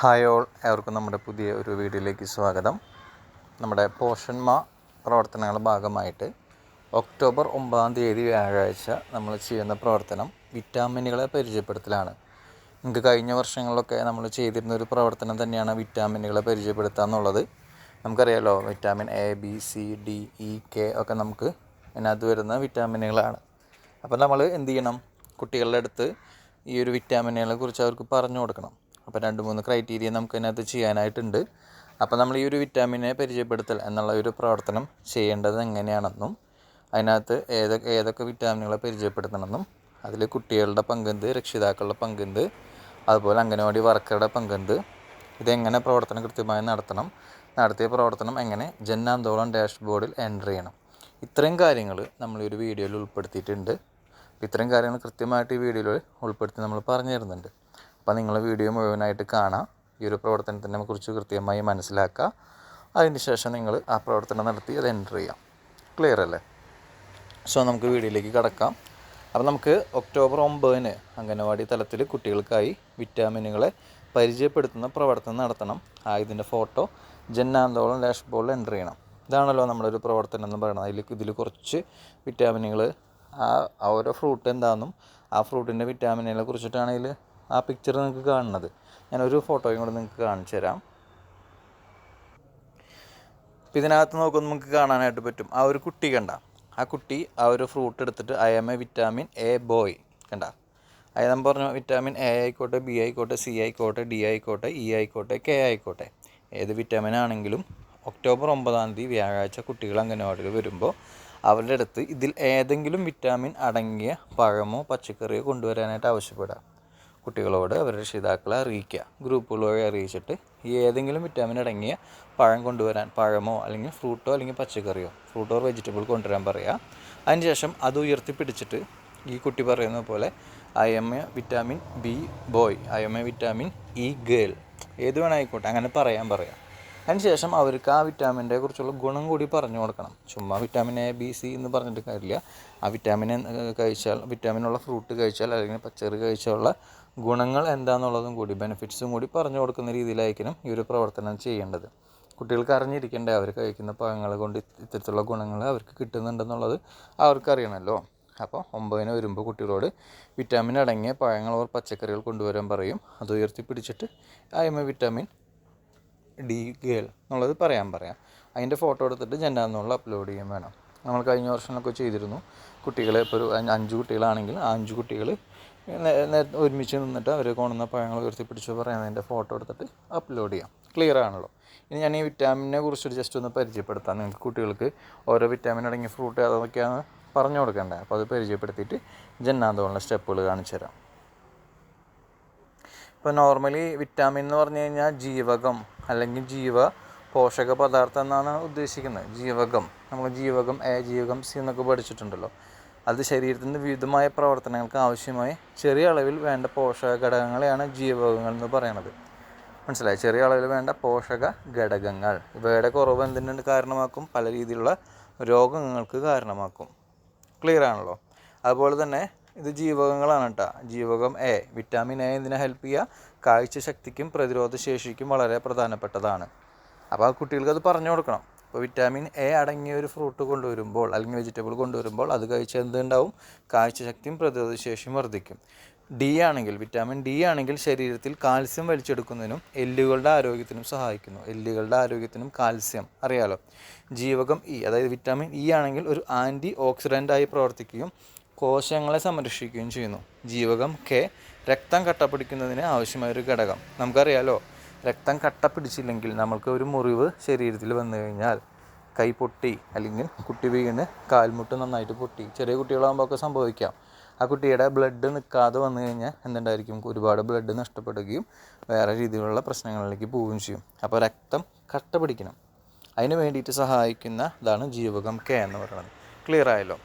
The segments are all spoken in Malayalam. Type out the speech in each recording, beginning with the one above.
ഹായ് ഓൾ നമ്മുടെ പുതിയ ഒരു വീഡിയോയിലേക്ക് സ്വാഗതം. നമ്മുടെ പോഷന്മ പ്രവർത്തനങ്ങളുടെ ഭാഗമായിട്ട് ഒക്ടോബർ ഒമ്പതാം തീയതി വ്യാഴാഴ്ച നമ്മൾ ചെയ്യുന്ന പ്രവർത്തനം വിറ്റാമിനുകളെ പരിചയപ്പെടുത്തലാണ്. നമുക്ക് കഴിഞ്ഞ വർഷങ്ങളിലൊക്കെ നമ്മൾ ചെയ്തിരുന്ന ഒരു പ്രവർത്തനം തന്നെയാണ് വിറ്റാമിനുകളെ പരിചയപ്പെടുത്തുക എന്നുള്ളത്. നമുക്കറിയാലോ vitamin A B C D E K ഒക്കെ നമുക്ക് അതിനകത്ത് വരുന്ന വിറ്റാമിനുകളാണ്. അപ്പോൾ നമ്മൾ എന്ത് ചെയ്യണം? കുട്ടികളുടെ അടുത്ത് ഈ ഒരു വിറ്റാമിനുകളെ കുറിച്ച് അവർക്ക് പറഞ്ഞു കൊടുക്കണം. അപ്പോൾ രണ്ട് മൂന്ന് ക്രൈറ്റീരിയ നമുക്ക് അതിനകത്ത് ചെയ്യാനായിട്ടുണ്ട്. അപ്പോൾ നമ്മൾ ഈ ഒരു വിറ്റാമിനെ പരിചയപ്പെടുത്തൽ എന്നുള്ള ഒരു പ്രവർത്തനം ചെയ്യേണ്ടത് എങ്ങനെയാണെന്നും അതിനകത്ത് ഏതൊക്കെ ഏതൊക്കെ വിറ്റാമിനുകളെ പരിചയപ്പെടുത്തണമെന്നും അതിൽ കുട്ടികളുടെ പങ്കുണ്ട് രക്ഷിതാക്കളുടെ പങ്കുണ്ട് അതുപോലെ അംഗനവാടി വർക്കറുടെ പങ്കെന്ത് ഇതെങ്ങനെ പ്രവർത്തനം കൃത്യമായി നടത്തണം നടത്തിയ പ്രവർത്തനം എങ്ങനെ ജന്നാന്തോളം ഡാഷ്ബോർഡിൽ എന്റർ ചെയ്യണം. ഇത്രയും കാര്യങ്ങൾ നമ്മൾ ഈ ഒരു വീഡിയോയിൽ ഉൾപ്പെടുത്തിയിട്ടുണ്ട്. ഇത്രയും കാര്യങ്ങൾ കൃത്യമായിട്ട് ഈ വീഡിയോയിൽ ഉൾപ്പെടുത്തി നമ്മൾ പറഞ്ഞു തരുന്നുണ്ട്. അപ്പോൾ നിങ്ങൾ വീഡിയോ മുഴുവനായിട്ട് കാണാം. ഈ ഒരു പ്രവർത്തനത്തിനെ കുറിച്ച് കൃത്യമായി മനസ്സിലാക്കുക അതിന് ശേഷം നിങ്ങൾ ആ പ്രവർത്തനം നടത്തി അത് എന്റർ ചെയ്യാം. ക്ലിയർ അല്ലേ? സോ നമുക്ക് വീഡിയോയിലേക്ക് കടക്കാം. അപ്പോൾ നമുക്ക് ഒക്ടോബർ ഒമ്പതിന് അംഗനവാടി തലത്തിൽ കുട്ടികൾക്കായി വിറ്റാമിനുകളെ പരിചയപ്പെടുത്തുന്ന പ്രവർത്തനം നടത്തണം. ആ ഇതിന്റെ ഫോട്ടോ ജന്നാന്തോളം ഡാഷ്ബോർഡിൽ എന്റർ ചെയ്യണം. ഇതാണല്ലോ നമ്മുടെ ഒരു പ്രവർത്തനം എന്ന് പറയുന്നത്. അതിൽ ഇതിൽ കുറച്ച് വിറ്റാമിനുകൾ ആ ഓരോ ഫ്രൂട്ട് എന്താണെന്നും ആ ഫ്രൂട്ടിന്റെ വിറ്റാമിനുകളെ കുറിച്ചിട്ടാണ് ഇതിൽ ആ പിക്ചർ നിങ്ങൾക്ക് കാണുന്നത്. ഞാനൊരു ഫോട്ടോയും കൂടെ നിങ്ങൾക്ക് കാണിച്ചു തരാം. ഇപ്പം ഇതിനകത്ത് നോക്കുമ്പോൾ നമുക്ക് കാണാനായിട്ട് പറ്റും. ആ ഒരു കുട്ടി കണ്ട. ആ കുട്ടി ആ ഒരു ഫ്രൂട്ട് എടുത്തിട്ട് I am a vitamin A boy കണ്ട. അതായത് നമ്മൾ പറഞ്ഞു വിറ്റാമിൻ എ ആയിക്കോട്ടെ ബി ആയിക്കോട്ടെ സി ആയിക്കോട്ടെ ഡി ആയിക്കോട്ടെ ഇ ആയിക്കോട്ടെ കെ ആയിക്കോട്ടെ. ഏത് വിറ്റാമിൻ ആണെങ്കിലും ഒക്ടോബർ ഒമ്പതാം തീയതി വ്യാഴാഴ്ച കുട്ടികൾ അംഗനവാടിയിൽ വരുമ്പോൾ അവരുടെ അടുത്ത് ഇതിൽ ഏതെങ്കിലും വിറ്റാമിൻ അടങ്ങിയ പഴമോ പച്ചക്കറിയോ കൊണ്ടുവരാനായിട്ട് ആവശ്യപ്പെടുക. കുട്ടികളോട് അവരുടെ രക്ഷിതാക്കളെ അറിയിക്കുക. ഗ്രൂപ്പുകൾ വഴി അറിയിച്ചിട്ട് ഈ ഏതെങ്കിലും വിറ്റാമിൻ അടങ്ങിയ പഴം കൊണ്ടുവരാൻ പഴമോ അല്ലെങ്കിൽ ഫ്രൂട്ടോ അല്ലെങ്കിൽ പച്ചക്കറിയോ ഫ്രൂട്ടോ വെജിറ്റബിൾ കൊണ്ടുവരാൻ പറയുക. അതിനുശേഷം അത് ഉയർത്തിപ്പിടിച്ചിട്ട് ഈ കുട്ടി പറയുന്ന പോലെ I am a vitamin B boy I am a vitamin E girl ഏത് വേണമായിക്കോട്ടെ അങ്ങനെ പറയാൻ പറയാം അതിനുശേഷം അവർക്ക് ആ വിറ്റാമിന്റെ കുറിച്ചുള്ള ഗുണം കൂടി പറഞ്ഞു കൊടുക്കണം. ചുമ്മാ വിറ്റാമിൻ എ ബി സി എന്ന് പറഞ്ഞിട്ട് കാര്യമില്ല. ആ വിറ്റാമിൻ കഴിച്ചാൽ വിറ്റാമിനുള്ള ഫ്രൂട്ട് കഴിച്ചാൽ അല്ലെങ്കിൽ പച്ചക്കറി കഴിച്ചാലുള്ള ഗുണങ്ങൾ എന്താണെന്നുള്ളതും കൂടി ബെനിഫിറ്റ്സും കൂടി പറഞ്ഞു കൊടുക്കുന്ന രീതിയിലായിരിക്കണം ഈ ഒരു പ്രവർത്തനം ചെയ്യേണ്ടത്. കുട്ടികൾക്ക് അറിഞ്ഞിരിക്കേണ്ടേ അവർ കഴിക്കുന്ന പഴങ്ങൾ കൊണ്ട് ഇത്തരത്തിലുള്ള ഗുണങ്ങൾ അവർക്ക് കിട്ടുന്നുണ്ടെന്നുള്ളത് അവർക്കറിയണമല്ലോ അപ്പോൾ ഒമ്പതിന് വരുമ്പോൾ കുട്ടികളോട് വിറ്റാമിൻ അടങ്ങിയ പഴങ്ങൾ ഓർ പച്ചക്കറികൾ കൊണ്ടുവരാൻ പറയും. അത് ഉയർത്തിപ്പിടിച്ചിട്ട് I am a vitamin D girl എന്നുള്ളത് പറയാൻ പറയാം. അതിന്റെ ഫോട്ടോ എടുത്തിട്ട് ജെൻഡാന്നുള്ള അപ്ലോഡ് ചെയ്യാൻ വേണം. നമ്മൾ കഴിഞ്ഞ വർഷങ്ങളൊക്കെ ചെയ്തിരുന്നു. കുട്ടികളെ ഇപ്പോൾ ഒരു അഞ്ച് കുട്ടികളാണെങ്കിൽ ആ അഞ്ച് കുട്ടികൾ ഒരുമിച്ച് നിന്നിട്ട് അവർ കൊണ്ടുവന്ന പഴങ്ങൾ ഉയർത്തിപ്പിടിച്ച് പറയുന്നതിന്റെ ഫോട്ടോ എടുത്തിട്ട് അപ്ലോഡ് ചെയ്യാം. ക്ലിയർ ആണല്ലോ. ഇനി ഞാൻ ഈ വിറ്റാമിനെ കുറിച്ചൊരു ജസ്റ്റ് ഒന്ന് പരിചയപ്പെടുത്താം. നിങ്ങൾക്ക് കുട്ടികൾക്ക് ഓരോ വിറ്റാമിൻ അടങ്ങിയ ഫ്രൂട്ട് അതൊക്കെയാണ് പറഞ്ഞു കൊടുക്കേണ്ടത് അപ്പോൾ അത് പരിചയപ്പെടുത്തിയിട്ട് ജന്നാന്തോളിന്റെ സ്റ്റെപ്പുകൾ കാണിച്ചു തരാം. ഇപ്പോൾ നോർമലി വിറ്റാമിൻ എന്ന് പറഞ്ഞു കഴിഞ്ഞാൽ ജീവകം അല്ലെങ്കിൽ ജീവ പോഷക പദാർത്ഥം എന്നാണ് ഉദ്ദേശിക്കുന്നത്. ജീവകം. നമ്മൾ ജീവകം എ ജീവകം സി എന്നൊക്കെ പഠിച്ചിട്ടുണ്ടല്ലോ. അത് ശരീരത്തിന്റെ വിവിധമായ പ്രവർത്തനങ്ങൾക്ക് ആവശ്യമായ ചെറിയ അളവിൽ വേണ്ട പോഷക ഘടകങ്ങളെയാണ് ജീവകങ്ങൾ എന്ന് പറയുന്നത് മനസ്സിലായി? ചെറിയ അളവിൽ വേണ്ട പോഷക ഘടകങ്ങൾ. ഇവയുടെ കുറവ് എന്തിനു കാരണമാക്കും? പല രീതിയിലുള്ള രോഗങ്ങൾക്ക് കാരണമാക്കും. ക്ലിയർ ആണല്ലോ? അതുപോലെ തന്നെ ഇത് ജീവകങ്ങളാണ് കേട്ടോ ജീവകം എ വിറ്റാമിൻ എ എന്തിനെ ഹെൽപ്പ് ചെയ്യുക കാഴ്ച ശക്തിക്കും പ്രതിരോധ ശേഷിക്കും വളരെ പ്രധാനപ്പെട്ടതാണ്. അപ്പോൾ ആ കുട്ടികൾക്ക് അത് പറഞ്ഞു കൊടുക്കണം. ഇപ്പോൾ വിറ്റാമിൻ എ അടങ്ങിയ ഒരു ഫ്രൂട്ട് കൊണ്ടുവരുമ്പോൾ അല്ലെങ്കിൽ വെജിറ്റബിൾ കൊണ്ടുവരുമ്പോൾ അത് കഴിച്ച് എന്തുണ്ടാവും? കാഴ്ചശക്തിയും പ്രതിരോധ ശേഷിയും വർദ്ധിക്കും. ഡി ആണെങ്കിൽ വിറ്റാമിൻ ഡി ആണെങ്കിൽ ശരീരത്തിൽ കാൽസ്യം വലിച്ചെടുക്കുന്നതിനും എല്ലുകളുടെ ആരോഗ്യത്തിനും സഹായിക്കുന്നു. എല്ലുകളുടെ ആരോഗ്യത്തിനും കാൽസ്യം അറിയാലോ? ജീവകം ഇ അതായത് വിറ്റാമിൻ ഇ ആണെങ്കിൽ ഒരു ആന്റി ഓക്സിഡന്റായി പ്രവർത്തിക്കുകയും കോശങ്ങളെ സംരക്ഷിക്കുകയും ചെയ്യുന്നു. ജീവകം കെ രക്തം കട്ടപ്പിടിക്കുന്നതിന് ആവശ്യമായ ഒരു ഘടകം. നമുക്കറിയാലോ? രക്തം കട്ട പിടിച്ചില്ലെങ്കിൽ നമ്മൾക്ക് ഒരു മുറിവ് ശരീരത്തിൽ വന്നു കഴിഞ്ഞാൽ കൈ പൊട്ടി അല്ലെങ്കിൽ കുട്ടി വീണ് കാൽമുട്ട് നന്നായിട്ട് പൊട്ടി. ചെറിയ കുട്ടികളാകുമ്പോൾ ഒക്കെ സംഭവിക്കാം. ആ കുട്ടിയുടെ ബ്ലഡ് നിൽക്കാതെ വന്നു കഴിഞ്ഞാൽ എന്തുണ്ടായിരിക്കും? ഒരുപാട് ബ്ലഡ് നഷ്ടപ്പെടുകയും വേറെ രീതിയിലുള്ള പ്രശ്നങ്ങളിലേക്ക് പോവുകയും ചെയ്യും. അപ്പോൾ രക്തം കട്ട പിടിക്കണം. അതിന് വേണ്ടിയിട്ട് സഹായിക്കുന്ന ഇതാണ് ജീവകം കെ എന്ന് പറയുന്നത്. ക്ലിയർ ആയല്ലോ?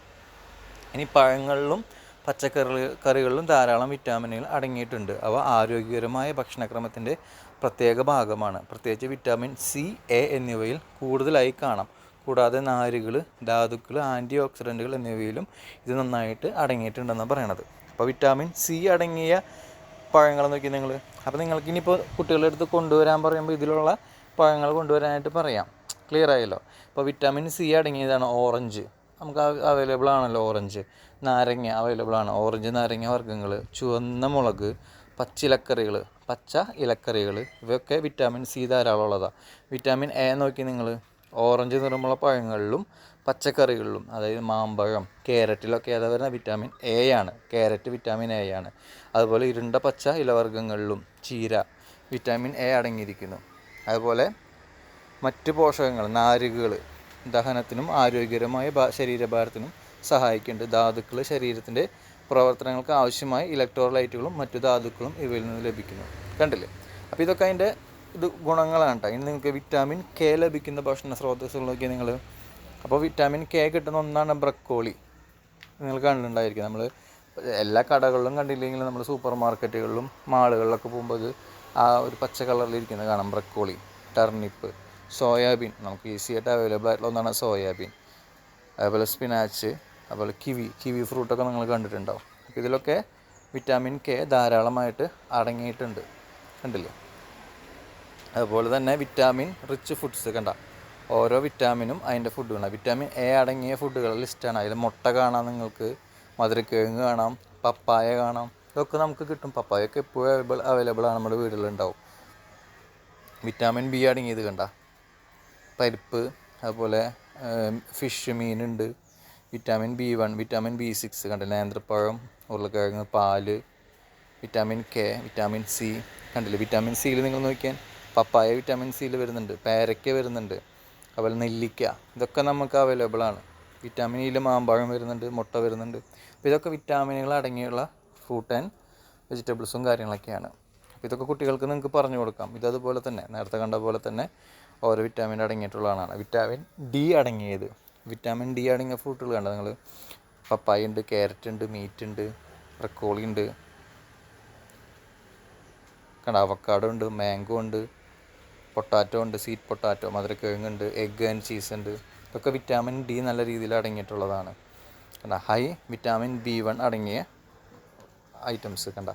ഇനി പഴങ്ങളിലും പച്ചക്കറി കറികളിലും ധാരാളം വിറ്റാമിനുകൾ അടങ്ങിയിട്ടുണ്ട്. അവ ആരോഗ്യകരമായ ഭക്ഷണക്രമത്തിന്റെ പ്രത്യേക ഭാഗമാണ്. പ്രത്യേകിച്ച് വിറ്റാമിൻ സി എ എന്നിവയിൽ കൂടുതലായി കാണാം. കൂടാതെ നാരുകൾ ധാതുക്കൾ ആന്റി ഓക്സിഡന്റുകൾ എന്നിവയിലും ഇത് നന്നായിട്ട് അടങ്ങിയിട്ടുണ്ടെന്നാണ് പറയണത്. അപ്പോൾ വിറ്റാമിൻ സി അടങ്ങിയ പഴങ്ങൾ നോക്കി നിങ്ങൾ അപ്പോൾ നിങ്ങൾക്ക് ഇനിയിപ്പോൾ കുട്ടികളുടെ അടുത്ത് കൊണ്ടുവരാൻ പറയുമ്പോൾ ഇതിലുള്ള പഴങ്ങൾ കൊണ്ടുവരാനായിട്ട് പറയാം. ക്ലിയർ ആയല്ലോ? അപ്പോൾ വിറ്റാമിൻ സി അടങ്ങിയതാണ് ഓറഞ്ച്. നമുക്ക് അവൈലബിൾ ആണല്ലോ ഓറഞ്ച്. നാരങ്ങ അവൈലബിൾ ആണ്. ഓറഞ്ച് നാരങ്ങ വർഗങ്ങൾ ചുവന്ന മുളക് പച്ചിലക്കറികൾ പച്ച ഇലക്കറികൾ ഇവയൊക്കെ വിറ്റാമിൻ സി ധാരാളം ഉള്ളതാണ് വിറ്റാമിൻ എ നോക്കി നിങ്ങൾ ഓറഞ്ച് നിറമുള്ള പഴങ്ങളിലും പച്ചക്കറികളിലും അതായത് മാമ്പഴം ക്യാരറ്റിലൊക്കെ ഏതാ വരുന്ന? വിറ്റാമിൻ എ ആണ്. ക്യാരറ്റ് വിറ്റാമിൻ എ ആണ്. അതുപോലെ ഇരുണ്ട പച്ച ഇലവർഗങ്ങളിലും ചീര വിറ്റാമിൻ എ അടങ്ങിയിരിക്കുന്നു. അതുപോലെ മറ്റ് പോഷകങ്ങൾ നാരുകൾ ദഹനത്തിനും ആരോഗ്യകരമായ ശരീരഭാരത്തിനും സഹായിക്കുന്നുണ്ട്. ധാതുക്കൾ ശരീരത്തിന്റെ പ്രവർത്തനങ്ങൾക്ക് ആവശ്യമായ ഇലക്ട്രോലൈറ്റുകളും മറ്റു ധാതുക്കളും ഇവയിൽ നിന്ന് ലഭിക്കുന്നു. കണ്ടില്ലേ? അപ്പോൾ ഇതൊക്കെ അതിന്റെ ഇത് ഗുണങ്ങളാണ് കേട്ടോ ഇനി നിങ്ങൾക്ക് വിറ്റാമിൻ കെ ലഭിക്കുന്ന ഭക്ഷണ സ്രോതസ്സുകളൊക്കെ നിങ്ങൾ അപ്പോൾ വിറ്റാമിൻ കെ കിട്ടുന്ന ഒന്നാണ് ബ്രക്കോളി. നിങ്ങൾ കണ്ടിട്ടുണ്ടായിരിക്കും. നമ്മൾ എല്ലാ കടകളിലും കണ്ടില്ലെങ്കിൽ നമ്മൾ സൂപ്പർ മാർക്കറ്റുകളിലും മാളുകളിലൊക്കെ പോകുമ്പോൾ അത് ആ ഒരു പച്ച കളറിലിരിക്കുന്നത് കാണാം. Broccoli turnip soybean. നമുക്ക് ഈസി ആയിട്ട് അവൈലബിൾ ആയിട്ടുള്ള ഒന്നാണ് സോയാബീൻ. അതേപോലെ സ്പിനാച്ച് അതുപോലെ കിവി കിവി ഫ്രൂട്ടൊക്കെ നിങ്ങൾ കണ്ടിട്ടുണ്ടാവും. അപ്പോൾ ഇതിലൊക്കെ വിറ്റാമിൻ കെ ധാരാളമായിട്ട് അടങ്ങിയിട്ടുണ്ട്. കണ്ടില്ലേ? അതുപോലെ തന്നെ വിറ്റാമിൻ റിച്ച് ഫുഡ്സ് കണ്ട. ഓരോ വിറ്റാമിനും അതിന്റെ ഫുഡുകളാണ് വിറ്റാമിൻ എ അടങ്ങിയ ഫുഡുകളുടെ ലിസ്റ്റാണ് അതിൽ മുട്ട കാണാം നിങ്ങൾക്ക് മധുരക്കിഴങ്ങ് കാണാം പപ്പായ കാണാം. ഇതൊക്കെ നമുക്ക് കിട്ടും. പപ്പായൊക്കെ എപ്പോഴും അവൈലബിൾ അവൈലബിൾ ആണ് നമ്മുടെ വീടുകളിലുണ്ടാവും വിറ്റാമിൻ ബി അടങ്ങിയത് കണ്ട. പരിപ്പ് അതുപോലെ ഫിഷ് മീനുണ്ട്. Vitamin B one vitamin B six കണ്ടില്ലേ നേന്ത്രപ്പഴം ഉരുളക്കിഴങ്ങ് പാൽ വിറ്റാമിൻ കെ വിറ്റാമിൻ സി കണ്ടില്ലേ? വിറ്റാമിൻ സിയിൽ നിങ്ങൾ നോക്കിയാൽ പപ്പായ വിറ്റാമിൻ സിയിൽ വരുന്നുണ്ട് പേരയ്ക്ക വരുന്നുണ്ട് അതുപോലെ നെല്ലിക്ക ഇതൊക്കെ നമുക്ക് അവൈലബിൾ ആണ്. വിറ്റാമിൻ ഇയിൽ മാമ്പഴം വരുന്നുണ്ട് മുട്ട വരുന്നുണ്ട്. അപ്പോൾ ഇതൊക്കെ വിറ്റാമിനുകൾ അടങ്ങിയുള്ള ഫ്രൂട്ട് ആൻഡ് വെജിറ്റബിൾസും കാര്യങ്ങളൊക്കെയാണ്. അപ്പോൾ ഇതൊക്കെ കുട്ടികൾക്ക് നിങ്ങൾക്ക് പറഞ്ഞു കൊടുക്കാം. ഇതതുപോലെ തന്നെ നേരത്തെ കണ്ട പോലെ തന്നെ ഓരോ വിറ്റാമിൻ അടങ്ങിയിട്ടുള്ളതാണ്. വിറ്റാമിൻ ഡി അടങ്ങിയത്. വിറ്റാമിൻ ഡി അടങ്ങിയ ഫ്രൂട്ടുകൾ കണ്ടോ നിങ്ങൾ പപ്പായ ഉണ്ട് ക്യാരറ്റ് ഉണ്ട് മീറ്റ് ഉണ്ട് ബ്രക്കോളി ഉണ്ട്. കണ്ട? അവക്കാടോ ഉണ്ട് മാംഗോ ഉണ്ട് പൊട്ടാറ്റോ ഉണ്ട് സ്വീറ്റ് പൊട്ടാറ്റോ മധുരക്കിഴങ്ങുണ്ട് എഗ് ആൻഡ് ചീസ് ഉണ്ട്. ഇതൊക്കെ വിറ്റാമിൻ ഡി നല്ല രീതിയിൽ അടങ്ങിയിട്ടുള്ളതാണ്. കണ്ട ഹൈ വിറ്റാമിൻ ബി വൺ അടങ്ങിയ ഐറ്റംസ് കണ്ട.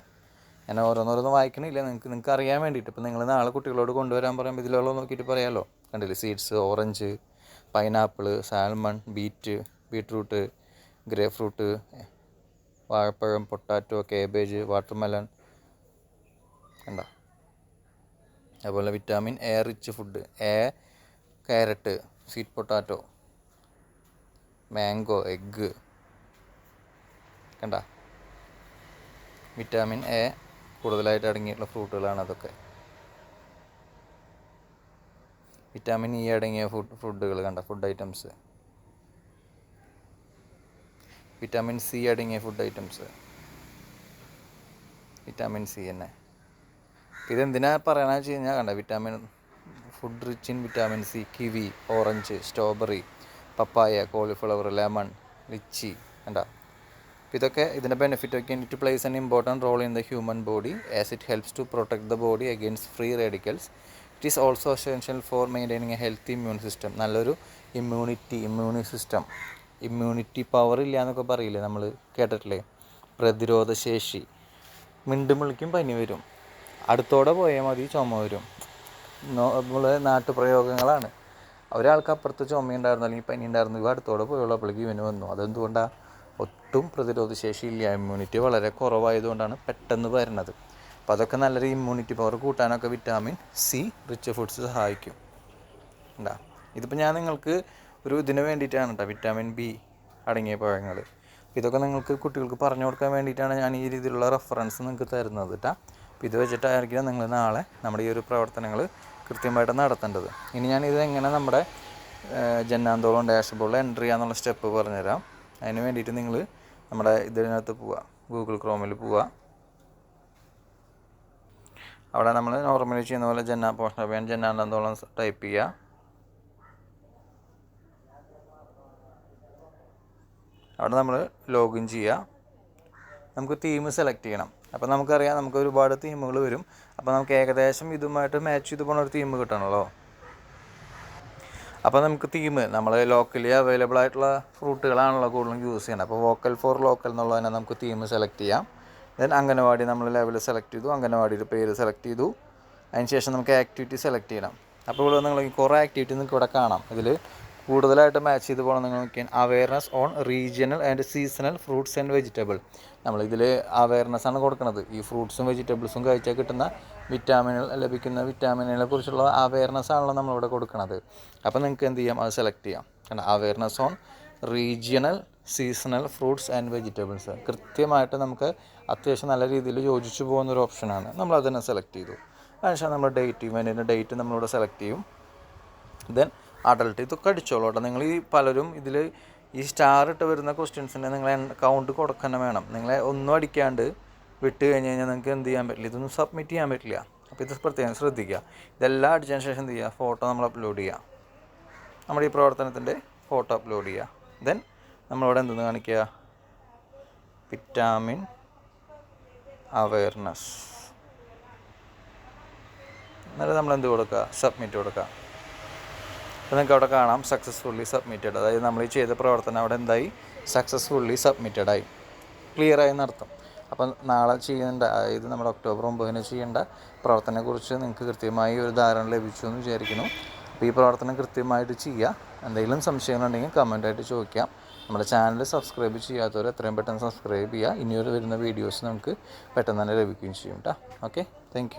ഞാൻ ഓരോന്നോരോന്ന് വായിക്കണില്ല. നിങ്ങൾക്ക് നിങ്ങൾക്ക് അറിയാൻ വേണ്ടിയിട്ട്. ഇപ്പം നിങ്ങൾ നാളെ കുട്ടികളോട് കൊണ്ടുവരാൻ പറയുമ്പോൾ ഇതിലുള്ള നോക്കിയിട്ട് പറയാമല്ലോ കണ്ടില്ലേ? Seeds orange pineapple salmon beet beetroot grapefruit വാഴപ്പഴം പൊട്ടാറ്റോ കേബേജ് വാട്ടർമെലൺ കണ്ട? അതുപോലെ vitamin A rich food A carrot sweet potato mango egg കണ്ട? വിറ്റാമിൻ എ കൂടുതലായിട്ട് അടങ്ങിയിട്ടുള്ള ഫ്രൂട്ടുകളാണ് അതൊക്കെ. വിറ്റാമിൻ ഇ അടങ്ങിയ ഫുഡ് ഫുഡുകൾ കണ്ട? Food items. വിറ്റാമിൻ സി അടങ്ങിയ ഫുഡ് ഐറ്റംസ്. വിറ്റാമിൻ സി തന്നെ. ഇതെന്തിനാ പറയണമെന്ന് വെച്ച് കഴിഞ്ഞാൽ കണ്ട? Vitamin food rich in vitamin C kiwi orange strawberry papaya cauliflower lemon lychee കണ്ട? ഇതൊക്കെ ഇതിന്റെ ബെനിഫിറ്റ് ഒക്കെ it plays an important role in the human body as it helps to protect the body against free radicals it is also essential for maintaining a healthy immune system നല്ലൊരു immunity immune system immunity power ഇല്ല എന്നൊക്കെ പറയില്ലേ നമ്മൾ കേട്ടിട്ടില്ലേ? പ്രതിരോധശേഷി. മിണ്ടുമിളിക്കും പനി വരും. അടുത്തോടെ പോയാൽ മതി ചുമ വരും. നമ്മൾ നാട്ടുപ്രയോഗങ്ങളാണ് ഒരാൾക്ക് അപ്പുറത്ത് ചുമയുണ്ടായിരുന്നു അല്ലെങ്കിൽ പനി ഉണ്ടായിരുന്നു ഇവ അടുത്തോടെ പോയുള്ളപ്പോഴേക്ക് ഇവന് വന്നു. അതെന്തുകൊണ്ടാണ് ഒട്ടും പ്രതിരോധ ശേഷി ഇല്ല. ഇമ്മ്യൂണിറ്റി വളരെ കുറവായതുകൊണ്ടാണ് പെട്ടെന്ന് വരുന്നത്. അപ്പോൾ അതൊക്കെ നല്ലൊരു ഇമ്മ്യൂണിറ്റി പവർ കൂട്ടാനൊക്കെ വിറ്റാമിൻ സി റിച്ച് ഫുഡ്സ് സഹായിക്കും. ഉണ്ടാ ഇതിപ്പോൾ ഞാൻ നിങ്ങൾക്ക് ഒരു ഇതിന് വേണ്ടിയിട്ടാണ് കേട്ടോ വിറ്റാമിൻ ബി അടങ്ങിയ പഴങ്ങൾ ഇതൊക്കെ നിങ്ങൾക്ക് കുട്ടികൾക്ക് പറഞ്ഞു കൊടുക്കാൻ വേണ്ടിയിട്ടാണ് ഞാൻ ഈ രീതിയിലുള്ള റെഫറൻസ് നിങ്ങൾക്ക് തരുന്നത് കേട്ടോ അപ്പോൾ ഇത് വെച്ചിട്ടായിരിക്കും നിങ്ങൾ നാളെ നമ്മുടെ ഈ ഒരു പ്രവർത്തനങ്ങൾ കൃത്യമായിട്ട് നടത്തേണ്ടത്. ഇനി ഞാൻ ഇത് എങ്ങനെ നമ്മുടെ ജന്നാന്തോളം ഡാഷ്ബോർഡിൽ എന്റർ ചെയ്യാന്നുള്ള സ്റ്റെപ്പ് പറഞ്ഞുതരാം. അതിന് വേണ്ടിയിട്ട് നിങ്ങൾ നമ്മുടെ ഇതിനകത്ത് പോവുക ഗൂഗിൾ ക്രോമിൽ പോവുക അവിടെ നമ്മൾ നോർമലി ചെയ്യുന്ന പോലെ ജന്ന പോഷൻ അഭിയാൻ ജന്നാന്തോളം ടൈപ്പ് ചെയ്യുക അവിടെ നമ്മൾ ലോഗിൻ ചെയ്യുക നമുക്ക് തീം സെലക്ട് ചെയ്യണം. അപ്പോൾ നമുക്കറിയാം നമുക്ക് ഒരുപാട് തീമുകൾ വരും. അപ്പോൾ നമുക്ക് ഏകദേശം ഇതുമായിട്ട് മാച്ച് ചെയ്ത് പോകുന്ന ഒരു തീം കിട്ടണമല്ലോ അപ്പോൾ നമുക്ക് തീം നമ്മൾ ലോക്കലി അവൈലബിൾ ആയിട്ടുള്ള ഫ്രൂട്ടുകളാണല്ലോ കൂടുതലും യൂസ് ചെയ്യണം. അപ്പോൾ വോക്കൽ ഫോർ ലോക്കൽ എന്നുള്ളതിനെ നമുക്ക് തീം സെലക്ട് ചെയ്യാം. ദെൻ അംഗനവാടി നമ്മൾ ലെവൽ സെലക്ട് ചെയ്തു. അംഗനവാടിയുടെ പേര് സെലക്ട് ചെയ്തു. അതിന് ശേഷം നമുക്ക് ആക്ടിവിറ്റി സെലക്ട് ചെയ്യണം. അപ്പോൾ ഇവിടെ നിങ്ങൾ കുറേ ആക്ടിവിറ്റി നിങ്ങൾക്ക് ഇവിടെ കാണാം. ഇതിൽ കൂടുതലായിട്ട് മാച്ച് ചെയ്ത് പോകണം നിങ്ങൾ നോക്കിയാൽ awareness on regional and seasonal fruits and vegetable നമ്മൾ നമ്മളിതിൽ അവയർനെസ് ആണ് കൊടുക്കുന്നത് ഈ ഫ്രൂട്ട്സും വെജിറ്റബിൾസും കഴിച്ചാൽ കിട്ടുന്ന വിറ്റാമിനുകൾ ലഭിക്കുന്ന വിറ്റാമിനുകളെ കുറിച്ചുള്ള അവയർനെസ് ആണല്ലോ നമ്മളിവിടെ കൊടുക്കുന്നത് അപ്പോൾ നിങ്ങൾക്ക് എന്ത് ചെയ്യാം? അത് സെലക്ട് ചെയ്യാം. കാരണം awareness on regional seasonal fruits and vegetables കൃത്യമായിട്ട് നമുക്ക് അത്യാവശ്യം നല്ല രീതിയിൽ യോജിച്ചു പോകുന്ന ഒരു ഓപ്ഷനാണ് നമ്മൾ അതിനെ സെലക്ട് ചെയ്തു. അതിനുശേഷം നമ്മൾ ഡേറ്റ് ഇവന്റിന്റെ ഡേറ്റ് നമ്മളിവിടെ സെലക്ട് ചെയ്യും. ദെൻ അഡൾട്ട് ഇതൊക്കെ അടിച്ചോളൂ കേട്ടോ നിങ്ങൾ ഈ പലരും ഇതിൽ ഈ സ്റ്റാർ ഇട്ട് വരുന്ന ക്വസ്റ്റ്യൻസിന്റെ നിങ്ങൾ കൗണ്ട് കൊടുക്കണം വേണം. നിങ്ങളെ ഒന്നും അടിക്കാണ്ട് വിട്ട് കഴിഞ്ഞ് കഴിഞ്ഞാൽ നിങ്ങൾക്ക് എന്ത് ചെയ്യാൻ പറ്റില്ല. ഇതൊന്നും സബ്മിറ്റ് ചെയ്യാൻ പറ്റില്ല. അപ്പോൾ ഇത് പ്രത്യേകം ശ്രദ്ധിക്കുക. ഇതെല്ലാം അടിച്ചതിന് ശേഷം എന്ത് ചെയ്യുക? ഫോട്ടോ നമ്മൾ അപ്ലോഡ് ചെയ്യുക. നമ്മുടെ ഈ പ്രവർത്തനത്തിന്റെ ഫോട്ടോ അപ്ലോഡ് ചെയ്യുക. ദെൻ നമ്മളിവിടെ എന്തെന്ന് കാണിക്കുക? വിറ്റാമിൻ അവയർനെസ് എന്നിട്ട് നമ്മൾ എന്ത് കൊടുക്കുക? സബ്മിറ്റ് കൊടുക്കുക. അപ്പോൾ നിങ്ങൾക്ക് അവിടെ കാണാം സക്സസ്ഫുള്ളി സബ്മിറ്റഡ് അതായത് നമ്മൾ ഈ ചെയ്ത പ്രവർത്തനം അവിടെ എന്തായി? സക്സസ്ഫുള്ളി സബ്മിറ്റഡ് ആയി. ക്ലിയർ ആയി നടത്തും അപ്പം നാളെ ചെയ്യേണ്ട അതായത് നമ്മുടെ ഒക്ടോബർ ഒമ്പതിന് ചെയ്യേണ്ട പ്രവർത്തനത്തെക്കുറിച്ച് നിങ്ങൾക്ക് കൃത്യമായി ഒരു ധാരണ ലഭിച്ചു എന്ന് വിചാരിക്കുന്നു. അപ്പോൾ ഈ പ്രവർത്തനം കൃത്യമായിട്ട് ചെയ്യുക എന്തെങ്കിലും സംശയങ്ങളുണ്ടെങ്കിൽ കമന്റായിട്ട് ചോദിക്കാം. നമ്മുടെ ചാനൽ സബ്സ്ക്രൈബ് ചെയ്യാത്തവർ എത്രയും പെട്ടെന്ന് സബ്സ്ക്രൈബ് ചെയ്യുക ഇനിയൊരു വരുന്ന വീഡിയോസ് നമുക്ക് പെട്ടെന്ന് തന്നെ ലഭിക്കുകയും ചെയ്യും കേട്ടോ ഓക്കെ താങ്ക്